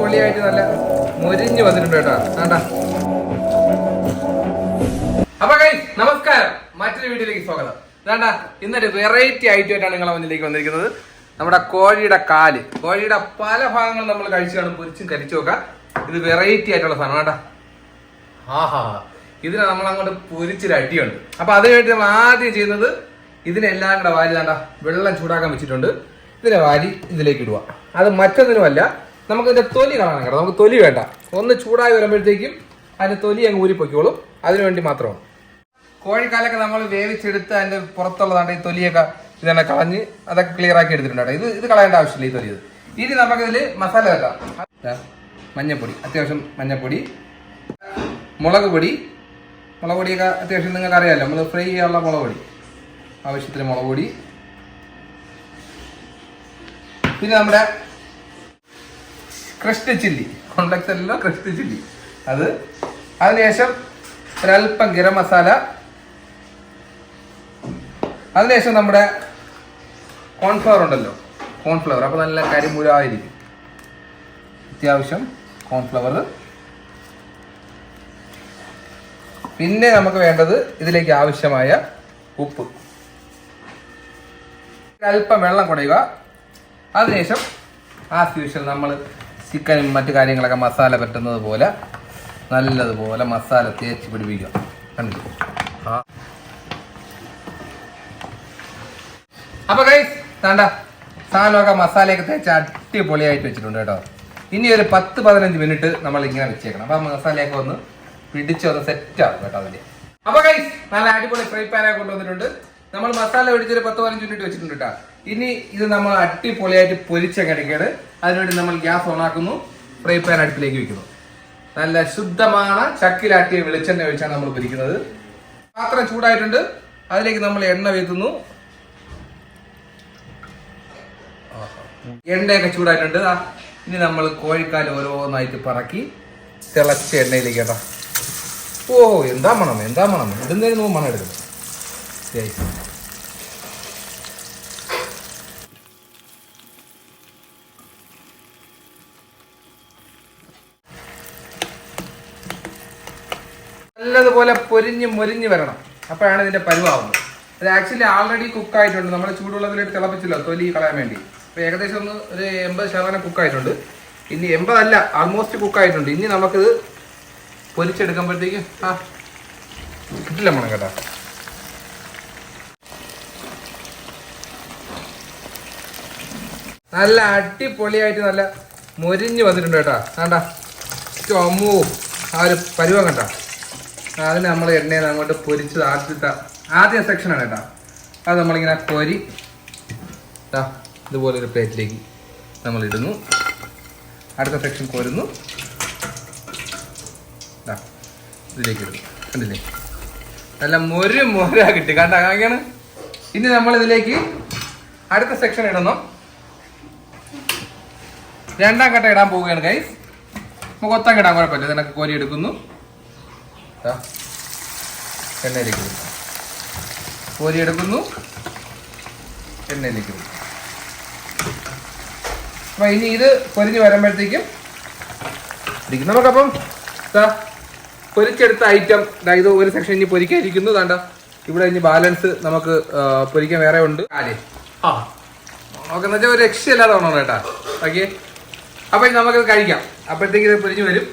പൊളിയായിട്ട് നല്ല മുരിഞ്ഞ് വന്നിട്ടുണ്ട് കേട്ടോ. വേണ്ട അപ്പൊ കൈ നമസ്കാരം. മറ്റൊരു വീഡിയോയിലേക്ക് സ്വാഗതം. വേണ്ട ഇന്നൊരു വെറൈറ്റി ആയിട്ടാണ് നിങ്ങളെ മുന്നിലേക്ക് വന്നിരിക്കുന്നത്. നമ്മുടെ കോഴിയുടെ കാൽ. കോഴിയുടെ പല ഭാഗങ്ങളും നമ്മൾ കഴിച്ചു കാണും. പൊരിച്ചും കരിച്ചു നോക്കാം ഇത് വെറൈറ്റി ആയിട്ടുള്ള സാധനം വേണ്ട ആഹാ. ഇതിനെ നമ്മൾ അങ്ങോട്ട് പൊരിച്ചൊരു അടിയുണ്ട്. അപ്പൊ അതിനുവേണ്ടി നമ്മൾ ആദ്യം ചെയ്യുന്നത് ഇതിനെല്ലാം കൂടെ വാരി വേണ്ട വെള്ളം ചൂടാക്കാൻ വെച്ചിട്ടുണ്ട്. ഇതിനെ വാരി ഇതിലേക്ക് ഇടുക. അത് മറ്റൊന്നിനുമല്ല നമുക്ക് ഇതിന്റെ തൊലി കാണാൻ കേട്ടോ. നമുക്ക് തൊലി വേണ്ട. ഒന്ന് ചൂടായി വരുമ്പോഴത്തേക്കും അതിന്റെ തൊലി അങ്ങ് ഊരിപ്പൊയ്ക്കോളും. അതിനുവേണ്ടി മാത്രമാണ് കോഴിക്കാലൊക്കെ നമ്മൾ വേവിച്ചെടുത്ത് അതിന്റെ പുറത്തുള്ളതാണ് ഈ തൊലിയൊക്കെ ഇതന്നെ കളഞ്ഞ് അതൊക്കെ ക്ലിയർ ആക്കി എടുത്തിട്ടുണ്ട് ഇത് ഇത് കളയേണ്ട ആവശ്യമില്ല ഈ തൊലി ഇത്. ഇനി നമുക്കിതിൽ മസാല വെക്കാം മഞ്ഞപ്പൊടി. അത്യാവശ്യം മഞ്ഞപ്പൊടി. മുളക് പൊടി. മുളക് പൊടിയൊക്കെ അത്യാവശ്യം നിങ്ങൾക്ക് അറിയാമല്ലോ നമ്മൾ ഫ്രൈ ചെയ്യാനുള്ള മുളക് പൊടി. ആവശ്യത്തിന് മുളക് പൊടി. പിന്നെ നമ്മുടെ ക്രസ്റ്റ് ചില്ലി. കോൺഫ്ലെക്സ് അല്ലല്ലോ ക്രിസ്റ്റ് ചില്ലി. അത് അതിനുശേഷം ഒരല്പം ഗരം മസാല. അതിനുശേഷം നമ്മുടെ കോൺഫ്ലവർ ഉണ്ടല്ലോ കോൺഫ്ലവർ അപ്പോൾ നല്ല കരിമുരായിരിക്കും. അത്യാവശ്യം കോൺഫ്ലവർ പിന്നെ നമുക്ക് വേണ്ടത് ഇതിലേക്ക് ആവശ്യമായ ഉപ്പ്. അല്പം വെള്ളം കുടയുക. അതിനുശേഷം ആസ് യൂഷ്വൽ നമ്മൾ ചിക്കനും മറ്റു കാര്യങ്ങളൊക്കെ മസാല പറ്റുന്നത് പോലെ നല്ലതുപോലെ മസാല തേച്ച് പിടിപ്പിക്കുക. കണ്ടില്ലേ അപ്പൊ ഗൈസ് താണ്ട സാധനമൊക്കെ മസാലയൊക്കെ തേച്ച് അടിപൊളിയായിട്ട് വെച്ചിട്ടുണ്ട് കേട്ടോ. ഇനി ഒരു പത്ത് പതിനഞ്ച് മിനിറ്റ് നമ്മൾ ഇങ്ങനെ വെച്ചേക്കണം. അപ്പൊ മസാലയൊക്കെ ഒന്ന് പിടിച്ച് ഒന്ന് സെറ്റ് കേട്ടോ അതിന്റെ അപ്പൊ ഗൈസ് നല്ല അടിപൊളി ഫ്രൈ പാനൊക്കെ കൊണ്ടുവന്നിട്ടുണ്ട്. നമ്മൾ മസാല പിടിച്ചൊരു പത്ത് പതിനഞ്ച് മിനിറ്റ് വെച്ചിട്ടുണ്ട് കേട്ടോ. ഇനി ഇത് നമ്മൾ അടിപൊളിയായിട്ട് പൊരിച്ചങ്ങടിക്കാണ് അതിനുവേണ്ടി നമ്മൾ ഗ്യാസ് ഓണാക്കുന്നു. ഫ്രൈ പാൻ അടുപ്പിലേക്ക് വെക്കുന്നു. നല്ല ശുദ്ധമാണ് ചക്കിലാട്ടിയ വെളിച്ചെണ്ണ ഒഴിച്ചാണ് നമ്മൾ പൊരിക്കുന്നത്. പാത്രം ചൂടായിട്ടുണ്ട്. അതിലേക്ക് നമ്മൾ എണ്ണ വീത്തുന്നു എണ്ണയൊക്കെ ചൂടായിട്ടുണ്ട്. ഇനി നമ്മൾ കോഴിക്കാൽ ഓരോന്നായിട്ട് പറക്കി തിളച്ച എണ്ണയിലേക്ക് കേട്ടോ. ഓ എന്താ മണം എന്താ മണം? ഇടുന്നതിന് മണം എടുക്കുന്നത് ശരി. നല്ലതുപോലെ പൊരിഞ്ഞ് മൊരിഞ്ഞ് വരണം. അപ്പോഴാണ് ഇതിന്റെ പരുവാകുന്നത് അത് ആക്ച്വലി ആൾറെഡി കുക്ക് ആയിട്ടുണ്ട്. നമ്മൾ ചൂടുവെള്ളത്തിലിട്ട് തിളപ്പിച്ചല്ലോ തൊലി കളയാൻ വേണ്ടി. അപ്പോൾ ഏകദേശം ഒന്ന് ഒരു എൺപത് ശതമാനം കുക്കായിട്ടുണ്ട് ഇനി എൺപതല്ല ആൾമോസ്റ്റ് കുക്കായിട്ടുണ്ട് ഇനി നമുക്കിത് പൊരിച്ചെടുക്കുമ്പോഴത്തേക്കും ആ കിട്ടില്ല മണം കേട്ടോ. നല്ല അടിപൊളിയായിട്ട് നല്ല മൊരിഞ്ഞ് വന്നിട്ടുണ്ട് കേട്ടോ. വേണ്ട ചൊമ്മൂ ആ ഒരു പരുവം കണ്ട. അതിന് നമ്മൾ എണ്ണയിൽ അങ്ങോട്ട് പൊരിച്ചത് ആദ്യത്തെ ആദ്യ സെക്ഷനാണ് കേട്ടോ. അത് നമ്മളിങ്ങനെ പൊരി ഇതുപോലെ ഒരു പ്ലേറ്റിലേക്ക് നമ്മൾ ഇടുന്നു. അടുത്ത സെക്ഷൻ കോരുന്നു. ഇതിലേക്ക് ഇടുന്നു. കണ്ടില്ലേ? നല്ല മൊരു മൊര കിട്ടി. കണ്ട? അങ്ങനെയാണ് ഇനി നമ്മൾ ഇതിലേക്ക് അടുത്ത സെക്ഷൻ ഇടണം. രണ്ടാം ഘട്ടം ഇടാൻ പോവുകയാണ് ഗൈസ് നമുക്ക് ഒത്താൻ ഇടാൻ കുഴപ്പമില്ല. ഇതിനൊക്കെ കോരി എടുക്കുന്നു. എണ്ണയിലേക്ക് കൊടുക്കാം. കോരിയെടുക്കുന്നു എണ്ണയിലേക്ക് കൊടുക്കാം. അപ്പം ഇനി ഇത് പൊരിഞ്ഞ് വരുമ്പോഴത്തേക്കും ഇരിക്കും. നമുക്കപ്പം ഇതാ പൊരിച്ചെടുത്ത ഐറ്റം ഇത് ഒരു സെക്ഷൻ ഇനി പൊരിക്കാതിരിക്കുന്നു വേണ്ട ഇവിടെ ഇനി ബാലൻസ് നമുക്ക് പൊരിക്കാൻ വേറെ ഉണ്ട്. കാലേ ആ. നോക്കുന്ന വെച്ചാൽ ഒരു രക്ഷയില്ലാതെ വേണം കേട്ടാ. ഓക്കെ? അപ്പൊ ഇനി നമുക്കത് കഴിക്കാം. അപ്പോഴത്തേക്ക് ഇത് പൊരിഞ്ഞു വരും.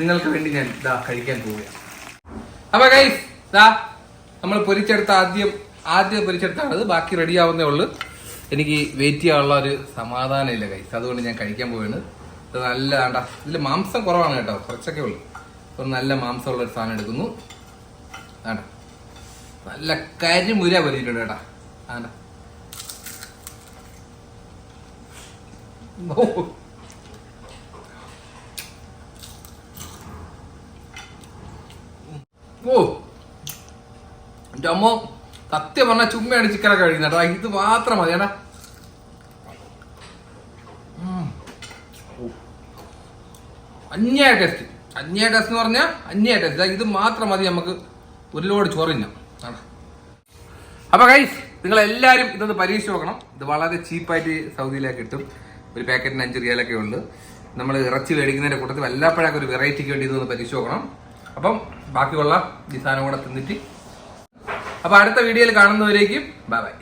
നിങ്ങൾക്ക് വേണ്ടി ഞാൻ ഇതാ കഴിക്കാൻ പോവുകയാണ്. അപ്പൊ ഗൈസ് ദാ നമ്മൾ പൊരിച്ചെടുത്ത ആദ്യം ആദ്യം പൊരിച്ചെടുത്താണ് ബാക്കി റെഡി ആവുന്നേ ഉള്ളൂ. എനിക്ക് വെയിറ്റ് ചെയ്യാനുള്ള ഒരു സമാധാനം ഇല്ല ഗൈസ് അതുകൊണ്ട് ഞാൻ കഴിക്കാൻ പോവാണ് ഇത് നല്ല ആണ്ട ഇതിൽ മാംസം കുറവാണ് കേട്ടോ. കുറച്ചൊക്കെ ഉള്ളു. ഒരു നല്ല മാംസമുള്ള ഒരു സാധനം എടുക്കുന്നു. ആണ്ട. നല്ല കരിമുര പൊരിച്ചിട്ടുണ്ട് കേട്ടാ. ആണ്ട. ഓ ഡമോ സത്യം പറഞ്ഞാൽ ചുമ്മയാണ് ചിക്കനൊക്കെ കഴിക്കുന്നത് ഇത് മാത്രം മതി ഏടാ. അന്യായ ടേസ്റ്റ് അന്യായ ടേസ്റ്റ് എന്ന് പറഞ്ഞാൽ അന്യായ ടേസ്റ്റ് ഇത് മാത്രം മതി നമുക്ക് ഒരു ലോഡ് ചോറിഞ്ഞ അപ്പൊ കൈസ് നിങ്ങൾ എല്ലാവരും ഇതൊന്ന് പരീക്ഷിച്ച് നോക്കണം. ഇത് വളരെ ചീപ്പായിട്ട് സൗദിയിലേക്ക് കിട്ടും. ഒരു പാക്കറ്റിന് അഞ്ച് റിയാലൊക്കെ ഉണ്ട് നമ്മൾ ഇറച്ചി മേടിക്കുന്നതിന്റെ കൂട്ടത്തിൽ വല്ലപ്പോഴൊക്കെ ഒരു വെറൈറ്റിക്ക് വേണ്ടി ഇതൊന്ന് പരീക്ഷ നോക്കണം. അപ്പം ബാക്കിയുള്ള ഈ സാധനം കൂടെ തിന്നിട്ട്. അപ്പൊ അടുത്ത വീഡിയോയിൽ കാണുന്നവരേക്കും. Bye bye